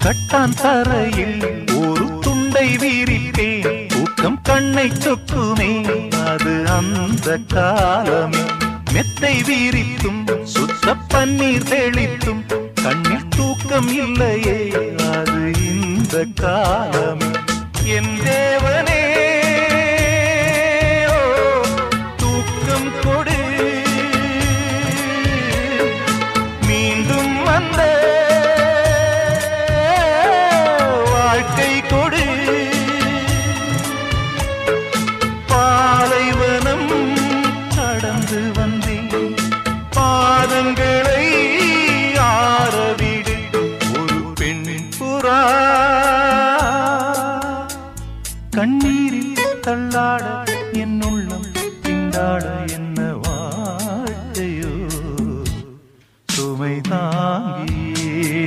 கட்டான் தரையில் ஒரு துண்டை வீரிப்பேன் தூக்கம் கண்ணை சொக்குமே அது அந்த காலமே. மெத்தை வீரித்தும் சுத்த பன்னீர் தெளித்தும் கண்ணில் தூக்கம் இல்லையே அது இந்த காலமே. என் தேவனே கொடு. பாலைவனம் கடந்து வந்தேன் பாதங்களை ஆரவிடு ஒரு பெண்ணின் புறா. கண்ணீரில் தள்ளாட என் உள்ளம் திண்டாட என்ன வாழ்க்கையோ சுமை தாங்கியே.